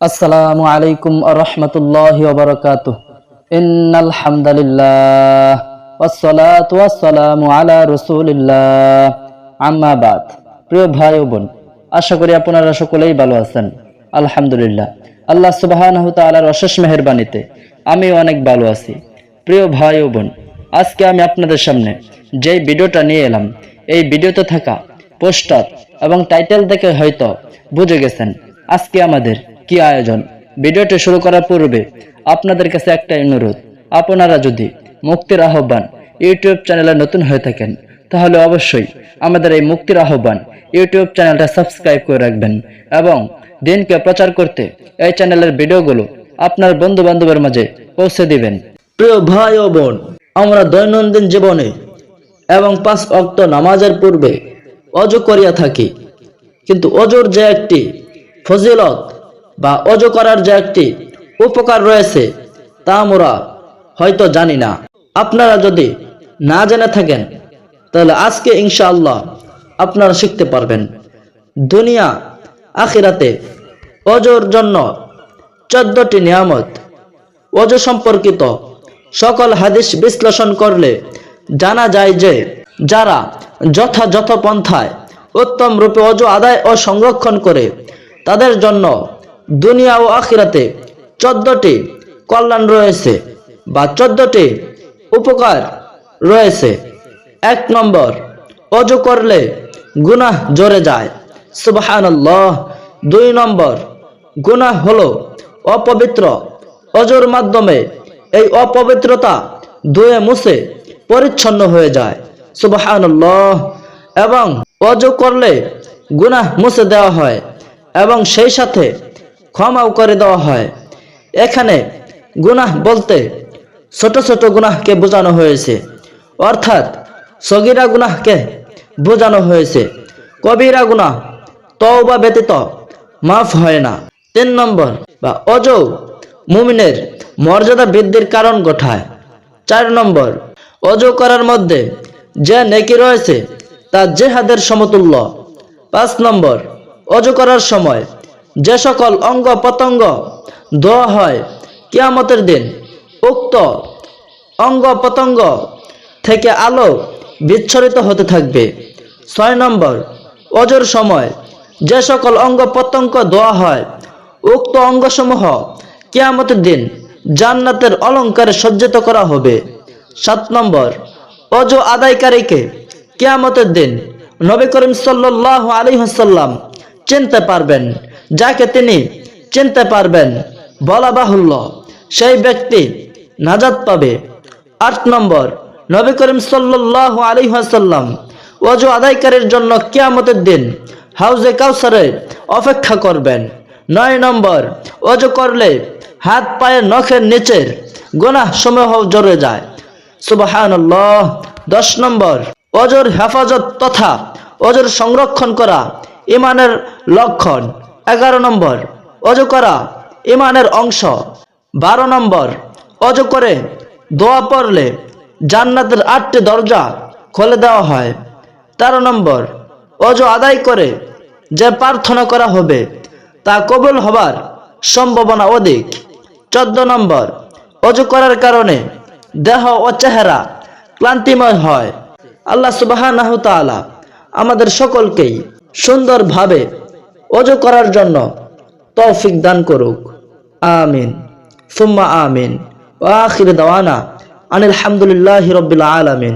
আসসালামু আলাইকুম রহমতুল্লাহ ওবরকাত ইন্নাল হামদালিল্লাহ ওয়াসসালাতু ওয়াসসালামু আলা রাসূলিল্লাহ। আম্মা বাদ। প্রিয় ভাই ও বোন, আশা করি আপনারা সকলেই ভালো আছেন। আলহামদুলিল্লাহ। আল্লাহ সুবহানাহু তাআলার অশেষ মেহেরবানিতে আমি অনেক ভালো আছি। প্রিয় ভাই ও বোন, আজকে আমি আপনাদের সামনে যে ভিডিওটা নিয়ে এলাম, এই ভিডিওতে থাকা পোস্টার এবং টাইটেল দেখে হয়তো বুঝে গেছেন, আজকে আমাদের কি আয়োজন? ভিডিওটি শুরু করার পূর্বে আপনাদের কাছে একটা অনুরোধ, আপনারা যদি মুক্তির আহ্বান ইউটিউব চ্যানেলে নতুন হয়ে থাকেন, তাহলে অবশ্যই আমাদের এই মুক্তির আহ্বান ইউটিউব চ্যানেলটা সাবস্ক্রাইব করে রাখবেন এবং দিনকে প্রচার করতে এই চ্যানেলের ভিডিওগুলো আপনার বন্ধু বান্ধবের মাঝে পৌঁছে দিবেন। প্রিয় ভাই ও বোন, আমরা দৈনন্দিন জীবনে এবং পাঁচ অক্ত নামাজের পূর্বে অজু করিয়া থাকি। কিন্তু অজুর যে একটি ফজিলত বা অজু করার যে একটি উপকার রয়েছে, তা আমরা হয়তো জানি না। আপনারা যদি না জেনে থাকেন, তাহলে আজকে ইনশাআল্লাহ আপনারা শিখতে পারবেন। দুনিয়া, আখিরাতে অজুর জন্য চোদ্দটি নিয়ামত। অজু সম্পর্কিত সকল হাদিস বিশ্লেষণ করলে জানা যায় যে, যারা যথাযথ পন্থায় উত্তম রূপে অজু আদায় ও সংরক্ষণ করে, তাদের জন্য দুনিয়া ও আখিরাতে চোদ্দটি কল্যাণ রয়েছে বা চোদ্দটি উপকার রয়েছে। এক নম্বর, অজু করলে গুনাহ জরে যায়। সুবহানাল্লাহ। দুই নম্বর, গুনাহ হলো অপবিত্র। অজুর মাধ্যমে এই অপবিত্রতা ধুয়ে মুছে পরিচ্ছন্ন হয়ে যায়। সুবহানাল্লাহ। এবং অজু করলে গুনাহ মুছে দেওয়া হয়। এবং সেই সাথে ক্ষমাও করে দেওয়া হয়। এখানে গুনাহ বলতে ছোট ছোট গুনাহকে বোঝানো হয়েছে। অর্থাৎ সগিরা গুনাহকে বোঝানো হয়েছে। কবিরা গুনাহ তওবা ব্যতীত মাফ হয় না। তিন নম্বর, বা অজৌ মুমিনের মর্যাদা বৃদ্ধির কারণ ঘটায় চার নম্বর অজু করার মধ্যে যে নেকি রয়েছে তা জেহাদের সমতুল্য। পাঁচ নম্বর অজু করার সময় যে সকল অঙ্গ প্রত্যঙ্গ ধোয়া হয় কিয়ামতের দিন, উক্ত অঙ্গ প্রত্যঙ্গ থেকে আলো বিচ্ছরিত হতে থাকবে। ছয় নম্বর, অজুর সময় যে সকল অঙ্গ প্রত্যঙ্গ ধোয়া হয়, উক্ত অঙ্গসমূহ কিয়ামতের দিন জান্নাতের অলঙ্কারে সজ্জিত করা হবে। সাত নম্বর, অজু আদায়কারীকে কিয়ামতের দিন নবী করিম সাল্লাহ আলী হাসাল্লাম চিনতে পারবেন। যাকে তিনি চিনতে পারবেন, বলা বাহুল্য, সেই ব্যক্তি নাজাত পাবে। আট নম্বর, নবী করিম সাল্লাহ আলী হাসাল্লাম অজু আদায়কারীর জন্য কিয়ামতের দিন হাউজে কাউসারে অপেক্ষা করবেন। নয় নম্বর অজু করলে হাত পায়ের নখের নিচের গোনাহ সমূহ জড়ে যায়। সুবাহান্লাহ দশ নম্বর অজর হেফাজত তথা অজর সংরক্ষণ করা ইমানের লক্ষণ। এগারো নম্বর, অজু করা ইমানের অংশ। বারো নম্বর, অজু করে দোয়া পড়লে জান্নাতের আটটি দরজা খুলে দেওয়া হয়। তেরো নম্বর, অজু আদায় করে যে প্রার্থনা করা হবে তা কবুল হবার সম্ভাবনা অধিক। চোদ্দ নম্বর, অজু করার কারণে দেহ ও চেহারা ক্লান্তিময় হয়। আল্লাহ সুবাহ আমাদের সকলকেই সুন্দরভাবে অজু করার জন্য তৌফিক দান করুক। আমিন। সুম্মা আমিন। ও আখির দাওয়ানা আনিল হামদুলিল্লাহ রবিল আলমিন।